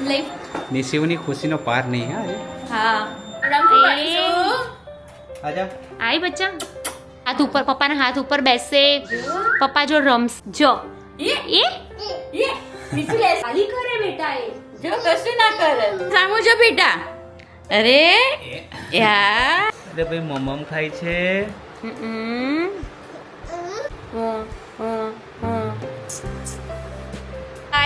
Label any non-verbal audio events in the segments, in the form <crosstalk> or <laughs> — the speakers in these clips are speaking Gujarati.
લઈ. નિશિવની ખુશીનો પાર નહીં હા. હા. આજા આઈ બચ્ચા. હાથ ઉપર પપ્પાના હાથ ઉપર બેસે. પપ્પા જો રમસ જો. એ, એ? એ, નીચે લે. કરે બેટા એ. જો કશું ના કરે. સામો જો બેટા. અરે. યા. અરે ભાઈ મમમ ખાય છે.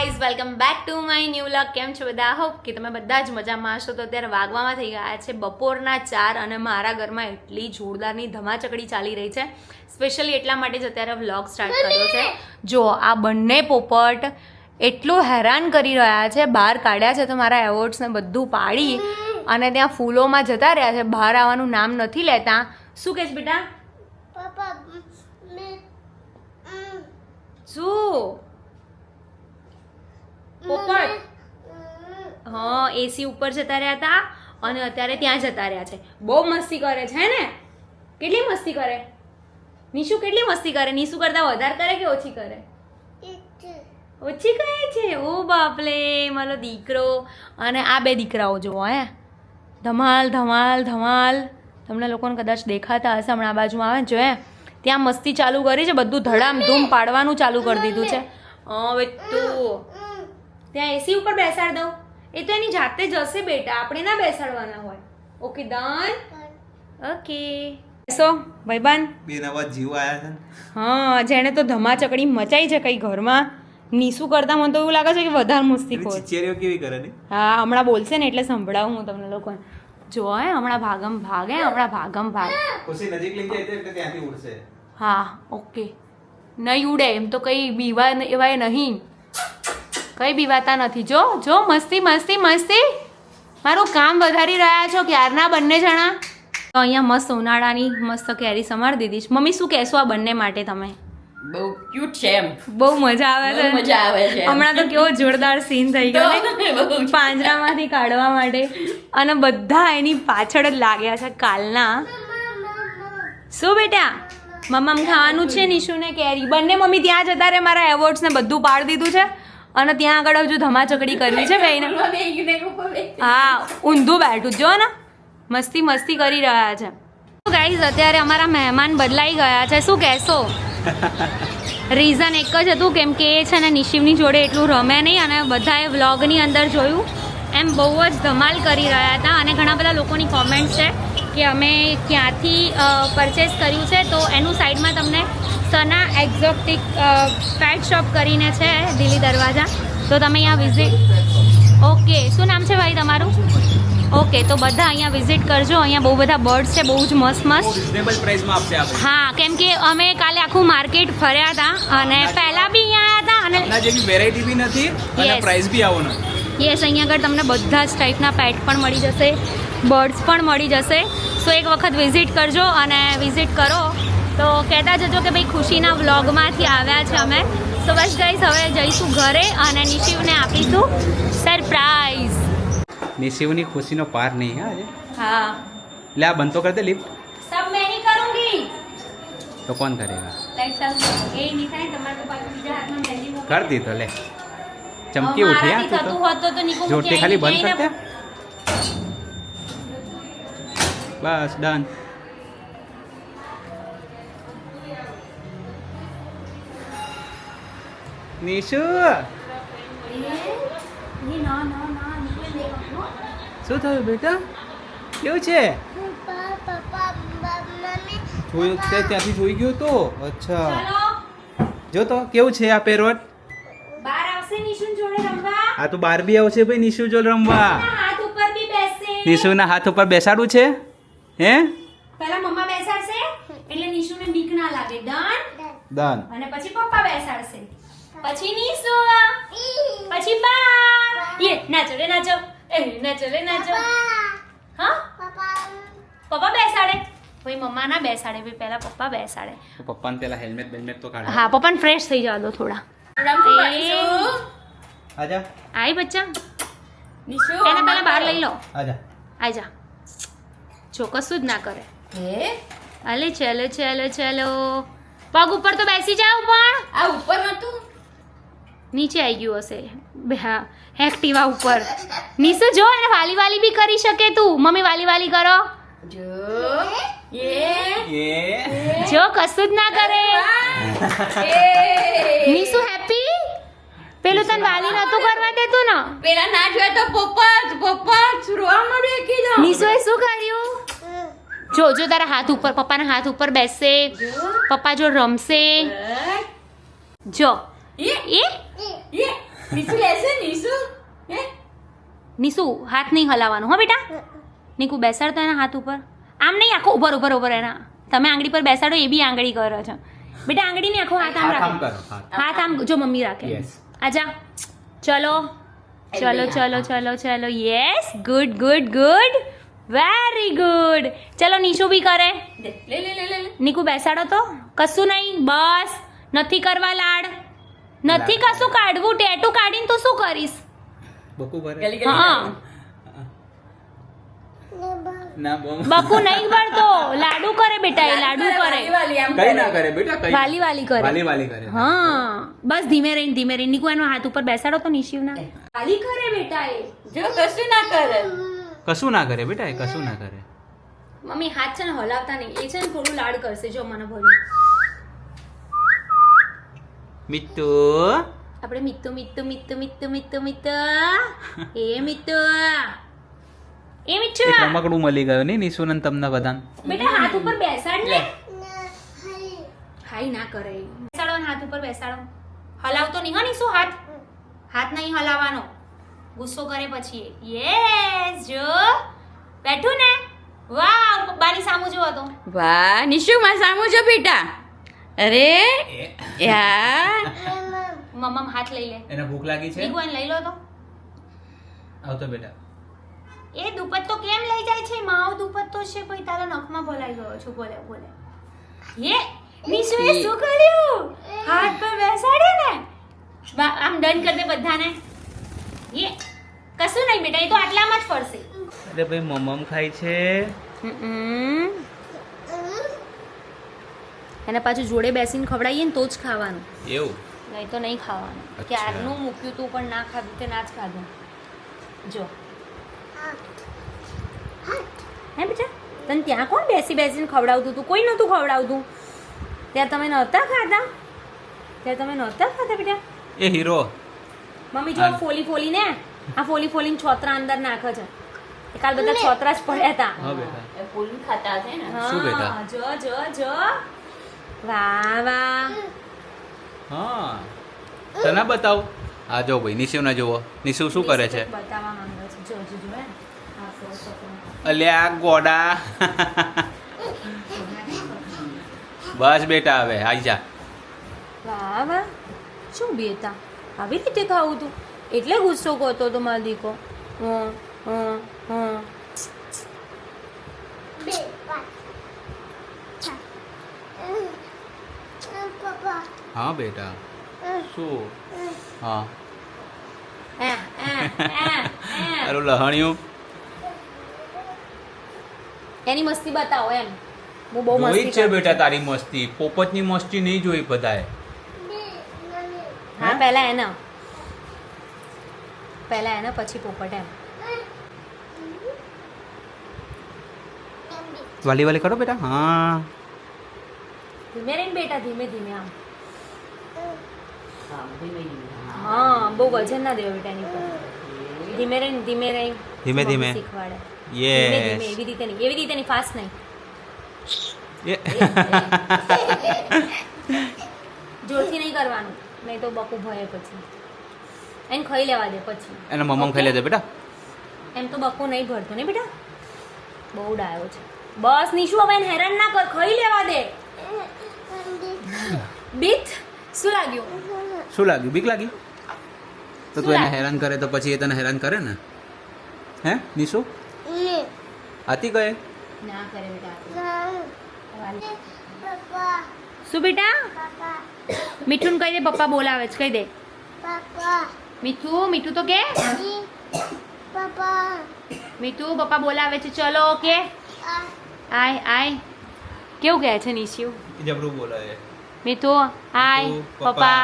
Guys welcome back to my new luck કેમ છો બધા? હોપ કે તમે બધા જ મજામાં હશો. તો અત્યારે વાગવામાં થઈ ગયા છે બપોરના ચાર અને મારા ઘરમાં એટલી જોરદારની ધમાચકડી ચાલી રહી છે. સ્પેશિયલી એટલા માટે જ અત્યારે વ્લોગ સ્ટાર્ટ કર્યો છે. જો આ બંને પોપટ એટલું હેરાન કરી રહ્યા છે. બહાર કાઢ્યા છે તો મારા એવોર્ડ્સને બધું પાડી અને ત્યાં ફૂલોમાં જતા રહ્યા છે. બહાર આવવાનું નામ નથી લેતા. શું કહેશ બેટા? શું? પોપટ. હા એસી ઉપર જતા રહ્યા હતા અને અત્યારે ત્યાં જતા રહ્યા છે. બહુ મસ્તી કરે છે ને? કેટલી મસ્તી કરે? નિશુ કેટલી મસ્તી કરે? નિશુ કરતા વધારે કરે કે ઓછી કરે? ઓછી કહે છે? ઓ બાપલે મારો દીકરો. અને આ બે દીકરાઓ જુઓ હે. ધમાલ ધમાલ ધમાલ. તમને લોકોને કદાચ દેખાતા હશે હમણાં આ બાજુમાં આવે ને જો હે. ત્યાં મસ્તી ચાલુ કરી છે બધું ધડામ ધૂમ પાડવાનું ચાલુ કરી દીધું છે. હવે તું ત્યાં એસી ઉપર બેસાડ દઉં. એ તો એની જાતે જશે બેટા આપણે ના બેસાડવાના હોય. ઓકે ડન ઓકે બેસો ભાઈબાન બેન આવા જીવ આયા છે હા જેણે તો ધમાચકડી મચાઈ છે કઈ ઘરમાં. નીસુ કરતા મને તો એવું લાગે છે કે વધારે મસ્તી ખોર ચીચેરીઓ કેવી કરે ને? હા હમણાં બોલશે ને એટલે સંભળાવું હું તમને લોકોને. જો હે હમણાં ભાગમ ભાગે હમણાં ભાગમ ભાગ. ખુશી નજીક લઈ જાય એટલે ત્યાંથી ઉડશે. હા ઓકે નહીં ઉડે એમ તો કંઈ બીવા એવાય નહીં. કંઈ બીવાતા નથી. જો જો મસ્તી મસ્તી મસ્તી. મારું કામ વધારી રહ્યા છો ક્યારના બંને જણા? તો અહીંયા મસ્ત ઉનાળાની મસ્ત કેરી સમાર દીધી મમ્મી શું કહેશો આ બંને માટે તમે? બહુ ક્યુટ છે એમ. બહુ મજા આવે છે. મજા આવે છે હમણાં તો કેવો જોરદાર સીન થઈ ગયો. પાંજરામાંથી કાઢવા માટે. અને બધા એની પાછળ જ લાગ્યા છે કાલના. શું બેટા? મમ્મા ખાવાનું છે નિશુને કેરી. બંને મમ્મી ત્યાં જતા રે મારા એવોર્ડ્સ ને બધું પાડી દીધું છે. અને ત્યાં આગળ હજુ ધમાચકડી કરવી છે ભાઈને હા ઊંધું બેઠું જો ને. મસ્તી મસ્તી કરી રહ્યા છે. ગાઈઝ અત્યારે અમારા મહેમાન બદલાઈ ગયા છે. શું કહેશો? <laughs> રીઝન એક જ હતું કેમ કે એ છે ને નિશિવની જોડે એટલું રમે નહીં અને બધાએ વ્લોગની અંદર જોયું. એમ બહુ જ ધમાલ કરી રહ્યા હતા અને ઘણા બધા લોકોની કોમેન્ટ છે કે અમે ક્યાંથી પરચેસ કર્યું છે. તો એનું સાઈડમાં તમને સના એક્ઝોટિક પેટ શોપ કરીને છે દિલ્હી દરવાજા. તો તમે અહીંયા વિઝિટ ઓકે શું નામ છે ભાઈ તમારું? ઓકે તો બધા અહીંયા વિઝિટ કરજો. અહીંયા બહુ બધા બર્ડ્સ છે બહુ જ મસ્ત મસ્ત. હા કેમ કે અમે કાલે આખું માર્કેટ ફર્યા હતા અને પહેલા બી અહીંયા આવ્યા હતા અને જેવી વેરાયટી બી નથી અને પ્રાઇસ બી આવો યસ અહીંયા આગળ તમને બધા જ ટાઈપના પેટ પણ મળી જશે બર્ડ્સ પણ મળી જશે. સો એક વખત વિઝિટ કરજો અને વિઝિટ કરો. તો કહેતા જજો કે ભાઈ ખુશીના વ્લોગમાંથી આવ્યા છે અમે. સો બસ ગઈશ હવે જઈશું ઘરે અને નિશિવને આપીશું સરપ્રાઈઝ નિશિવની ખુશીનો પાર નહીં હા હા. લે આ બંધ તો કરી દે લિફ્ટ સબ મેં નહીં કરૂંગી. તો કોણ કરેગા લાઈટ ચાલુ એ નહીં થાય તમારે તો. કર લે. ચમકી ઉઠી હા તું તો? તો જોરથી ખાલી બંધ કરતે બસ ડન નિશુ શું થયું બેટા કેવું છે જોયું તે ત્યાંથી જોઈ ગયો તો અચ્છા જો તો કેવું છે આ પેરોટ આ તો બાર બી આવશે ભાઈ નિશુ જોલ રમવા નિશુના હાથ ઉપર બેસાડવું છે હે પહેલા મમ્મા બેસાડશે એટલે નિશુને બીક ના લાગે ડન ડન અને પછી પપ્પા બેસાડશે પછી નિશુ પછી બા. યે નાચો રે નાચો. એ નાચો રે નાચો. હા? પપ્પા. બેસાડે. ભાઈ મમ્મા ના બેસાડે ભાઈ પહેલા પપ્પા બેસાડે. પપ્પાને પહેલા હેલ્મેટ બેલ્મેટ તો કાઢ. હા પપ્પાને ફ્રેશ થઈ જવા દો થોડા. આજા. આઈ બચ્ચા. નિશુ, એને પહેલા બહાર લઈ લો. આજા. આજા જા. કશું જ ના કરે. હે? અલે ચલો ચલો ચલો. પગ ઉપર તો બેસી જાવ પણ. આ ઉપર હતું નીચે આવી ગયું હશે. બે હા એક્ટિવા ઉપર. નિશુ જો એને વાલી વાલી બી કરી શકે તું. મમ્મી વાલી વાલી કરો. જો. એ. એ. જો કશું જ ના કરે. નિશુ હેપી પેલું તને વાલી નતું કરવા દેતું ને? પેલા ના જોયે તો પપ્પા જ પપ્પા જ રોવા મળ્યું કીધું નીસુએ શું કર્યું? જો જો તારા હાથ ઉપર પપ્પાના હાથ ઉપર બેસશે પપ્પા જો રમશે. જો. એ એ એ નીસુ લેશે નીસુ એ નીસુ હાથ નહીં હલાવવાનો હો બેટા નીકુ બેસાડતો એના હાથ ઉપર આમ નહીં આખો ઉપર ઉપર ઉપર એના તમે આંગળી પર બેસાડો એ બી આંગળી કરો છો બેટા આંગળી આખો હાથ આમ રાખો કરો હાથ આમ જો મમ્મી રાખે આજા ચલો ચલો ચલો ચલો ચલો yes good good good very good ચલો નીશુ બી કરે લે લે લે લે લે નીકુ બેસાડો તો કશું નહીં બસ નથી કરવા લાડ નથી કશું કાઢવું ટેટુ કાઢીને તું શું કરીશ? બકુ ભરે? હા. બકુ નહીં ભરતો લાડુ કરે બેટા એ લાડુ કરે વાલી વાલી આમ કઈ ના કરે બેટા કઈ વાલી વાલી કરે. વાલી વાલી કરે. હા. બસ ધીમે રહીને ધીમે રહીને. નીકુ એનો હાથ ઉપર બેસાડો તો નિશિવના વાલી કરે બેટા એ. જો કશું ના કરે. કશું ના કરે બેટા એ કશું ના કરે. મમ્મી હાથ છે ને હલાવતા નહીં. એ છે ને થોડું લાડ કરશે. જો મને ભર્યું મિત્તુ આપણે મિત્તુ મિત્તુ મિત્તુ મિત્તુ મિત્તુ મિત્તુ. <laughs> એ મિત્તુ. એ મિત્તુ. રમકડું મળી ગયું ને નિશુનંદ તમને બધાને. બેટા હાથ ઉપર બેસાડ લે. હાઈ ના કરે. બેસાડો હાથ ઉપર બેસાડો. હલાવતો નહીં હો નિશુ હાથ. હાથ નહીં હલાવવાનો. ગુસ્સો કરે પછી યસ જો. બેઠું ને. વાહ પપ્પાની સામું જોવો તો. વાહ નિશુ માં સામુ જો બેટા. અરે યાર. <laughs> મમ્મા હાથ લઈ લે. એને ભૂખ લાગી છે? નીકુ લઈ લો તો. આવતો બેટા. એ દુપટ્ટો કેમ લઈ જાય છે? માવ દુપટ્ટો છે કોઈ તારા નખમાં ભોલાઈ ગયો છું બોલે બોલે. યે નિશુએ શું કર્યું? હાથ પર બેસાડે ને? બા- આમ ડન કરી દે બધાને. યે કશું નહીં બેટા એ તો આટલામાં જ ફરશે. અરે ભાઈ મમમ ખાય છે. એને પાછું જોડે બેસીને ખવડાવીએ ને તો જ ખાવાનું. એવું? નહીં તો નહીં ખાવાનું. ક્યારનું મૂક્યું તું પણ ના ખાધું તે ના જ ખાધું? જો. હે બેટા તને ત્યાં કોણ બેસી બેસીને ખવડાવતું હતું કોઈ નહોતું ખવડાવતું. ત્યાં તમે નહોતા ખાતા ત્યાં તમે નહોતા ખાધા બેટા? એ હીરો. મમ્મી જો. ફોલી ફોલી ને આ ફોલી ફોલીને છોતરા અંદર નાખે છે. કાલ બધા છોતરા જ પડ્યા હતા. હા બેટા. એ ફૂલ ખાતા છે ને? હા, જો જો જો. વાહ વાહ. હા. તને બતાવ? આ જો ભાઈ નિશુને જુઓ. નિશુ શું કરે છે? બતાવવા માંગે જો જો. અલ્યા ગોડા. બસ બેટા હવે આવી જા. વાહ વાહ. શું બેટા? આવી રીતે ખાવું તું? એટલે ગુસ્સો કરતો તો મારો દીકો. હં હં હં હા બેટા. શું? હા. તારું <laughs> લહણિયું. એની મસ્તી બતાવો એમ. હું બહુ મસ્તી છે બેટા તારી મસ્તી. પોપટની મસ્તી નહીં જોઈ બધાએ. હા પહેલા એના. પહેલા એના પછી પોપટ એમ. વાલી વાલી કરો બેટા. હા. ધીમે રહીને બેટા ધીમે ધીમે આમ. હા, ધીમે ધીમે. હા બહુ વજન ના દેવો બેટા એની પર ધીમે રહીને ધીમે રહીને. ધીમે ધીમે. શીખવાડે. ધીમે ધીમે યસ એવી રીતે નહીં એવી રીતે નહીં ફાસ્ટ નહીં. <laughs> જોરથી નહીં કરવાનું નહીં તો બકુ ભરે પછી. એને ખાઈ લેવા દે પછી. એને મમ્મ ખાઈ લેજે બેટા. એમ તો બકુ નહીં ભરતો ને બેટા? બહુ ડાયો છે. બસ નિશુ હવે એને હેરાન ના કર ખાઈ લેવા દે. બીત શું લાગ્યું? શું લાગ્યું? બીક લાગી? તો તું એને હેરાન કરે તો પછી એ તને હેરાન કરે ને? હે નિશુ? આતી કહે ના કરે બેટા શું બેટા? મીઠું કહી દે પપ્પા બોલાવે છે કહી દે. મીઠું મીઠું તો કે? મીઠું પપ્પા બોલાવે છે ચલો ઓકે. આય આય. કેવું કહે છે નિશિયું જબરું બોલાવે. મીઠું? હાય પપ્પા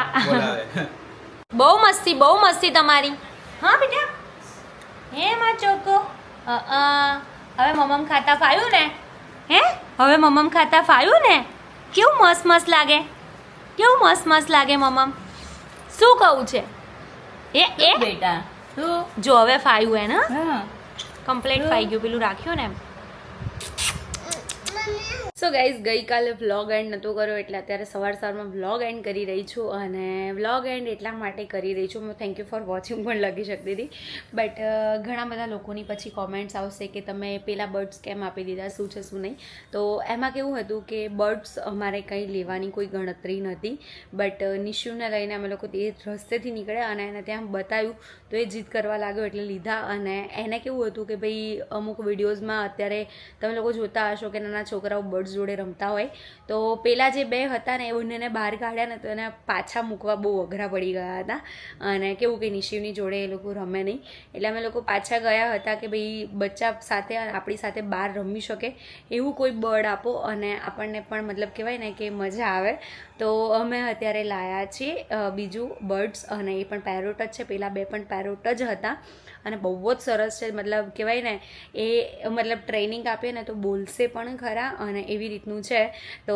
<laughs> બહુ મસ્તી બહુ મસ્તી તમારી. હા બેટા? હે માં ચોકો? હવે મમમ ખાતા ફાયું ને? હે? હવે મમમ ખાતા ફાયું ને? કેવું મસ્ત મસ્ત લાગે? કેવું મસ્ત મસ્ત લાગે મમમ? શું કહું છે? એ એ? બેટા શું? જો હવે ફાયું હે. ને હા કમ્પ્લીટ ફાઈ ગયું પેલું રાખ્યું ને એમ. સો ગાઈઝ ગઈકાલે વ્લોગ એન્ડ નહોતો કર્યો, એટલે અત્યારે સવાર સવારમાં વ્લોગ એન્ડ કરી રહી છું અને વ્લોગ એન્ડ એટલા માટે કરી રહી છું. હું થેન્ક યુ ફોર વોચિંગ પણ લખી શકતી હતી. બટ ઘણા બધા લોકોની પછી કોમેન્ટ્સ આવશે કે તમે પેલા બર્ડ્સ કેમ આપી દીધા, શું છે, શું નહીં. તો એમાં કેવું હતું કે બર્ડ્સ અમારે કંઈ લેવાની કોઈ ગણતરી નહોતી. બટ નિશુને લઈને અમે લોકો તે રસ્તેથી નીકળ્યા અને એને ત્યાં બતાવ્યું. તો એ જીદ કરવા લાગ્યો એટલે લીધા અને એને કેવું હતું કે ભાઈ અમુક વિડીયોઝમાં અત્યારે તમે લોકો જોતા હશો કે નાના છોકરાઓ બર્ડ્સ જોડે રમતા હોય, તો પેલા જે બે હતા ને, એ બંનેને બહાર કાઢ્યા ને તો એને પાછા મૂકવા બહુ અઘરા પડી ગયા હતા. અને કેવું કે નિશિવની જોડે એ લોકો રમે નહીં. એટલે અમે લોકો પાછા ગયા હતા કે ભાઈ બચ્ચા સાથે, આપણી સાથે બહાર રમી શકે એવું કોઈ બર્ડ આપો. અને આપણને પણ મતલબ કહેવાય ને કે મજા આવે. તો અમે અત્યારે લાયા છીએ બીજું બર્ડ્સ અને એ પણ પેરોટ જ છે. પેલા બે પણ પેરોટ જ હતા. અને બહુ જ સરસ છે. મતલબ કહેવાય ને, એ મતલબ ટ્રેનિંગ આપીએ ને તો બોલશે પણ ખરા અને એવી રીતનું છે. તો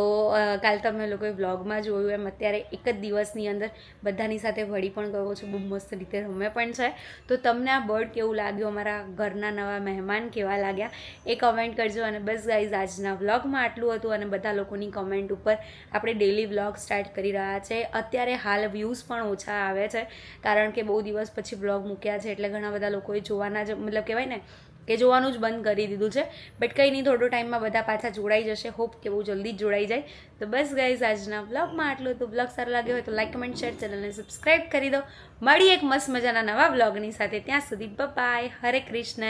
કાલ તમે લોકોએ વ્લોગમાં જોયું એમ. અત્યારે એક જ દિવસની અંદર બધાની સાથે વળી પણ ગયો છું. બહુ મસ્ત રીતે રમે પણ છે. તો તમને આ બર્ડ કેવું લાગ્યું? અમારા ઘરના નવા મહેમાન કેવા લાગ્યા? એ કમેન્ટ કરજો. અને બસ ગાઈઝ આજના વ્લોગમાં આટલું હતું અને બધા લોકોની કમેન્ટ ઉપર આપણે ડેલી વ્લોગ સ્ટાર્ટ કરી રહ્યા છે. અત્યારે હાલ વ્યૂઝ પણ ઓછા આવે છે. કારણ કે બહુ દિવસ પછી વ્લોગ મૂક્યા છે. એટલે ઘણા બધા લોકોએ જોવાના જ, મતલબ કહેવાય ને, કે જોવાનું જ બંધ કરી દીધું છે. બટ કંઈ નહીં, થોડો ટાઈમમાં બધા પાછા જોડાઈ જશે. હોપ કે બહુ જલ્દી જ જોડાઈ જાય. તો બસ ગાઈઝ આજના બ્લોગમાં આટલું. તો બ્લોગ સારો લાગ્યો હોય તો લાઈક કમેન્ટ શેર ચેનલને સબસ્ક્રાઈબ કરી દો. મળી એક મસ્ત મજાના નવા વ્લોગની સાથે. ત્યાં સુધી બાય હરે કૃષ્ણ.